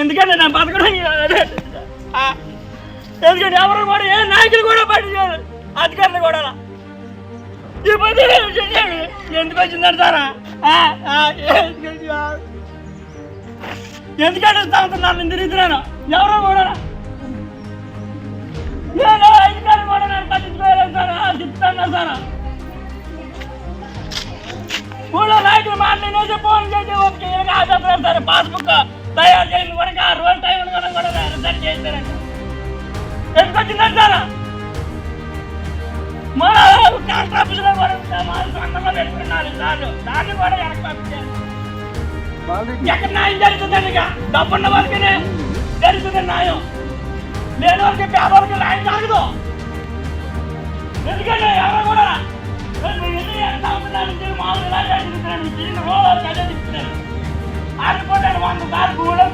ఎందుకంటే నా బతకడం ఆ, ఎందుకంటే ఎవరు కూడా ఏ నాయకులు కూడా పట్టించారు అధికారులు కూడా ఈ పది ఎందుకు వచ్చిందంట సారా? ఆ, ఆ, ఎందుకు- ఆ. ఎందుకంటే సంవత్సరం నేను తిరుగుతున్నాను ఎవరో కూడా నేను అధికారులు కూడా నన్ను పట్టించుకోలేదు సార్. ఆ, చెప్తాను సార్. ఊళ్ళో నాయకులు మాట్లాడినైతే ఫోన్ చేసి ఓకే ఏమి ఆశపడారు పాస్బుక్ తయారు చేయండి కూడా ఆ రోజు టైం కూడా కూడా సరి చేస్తారండి ఎందుకు వచ్చిందండి సార్ మా కాస్ట్ ఆఫీసులో కూడా మా సొంతంలో పెట్టుకున్నారు సార్లు. దాన్ని కూడా వెనక్కి పంపించారు. ఎక్కడ న్యాయం జరుగుతుందండి ఇక డబ్బున్న వాళ్ళకి జరుగుతుంది న్యాయం. లేని వాళ్ళకి పేదవాళ్ళకి న్యాయం జరగదు ఎందుకంటే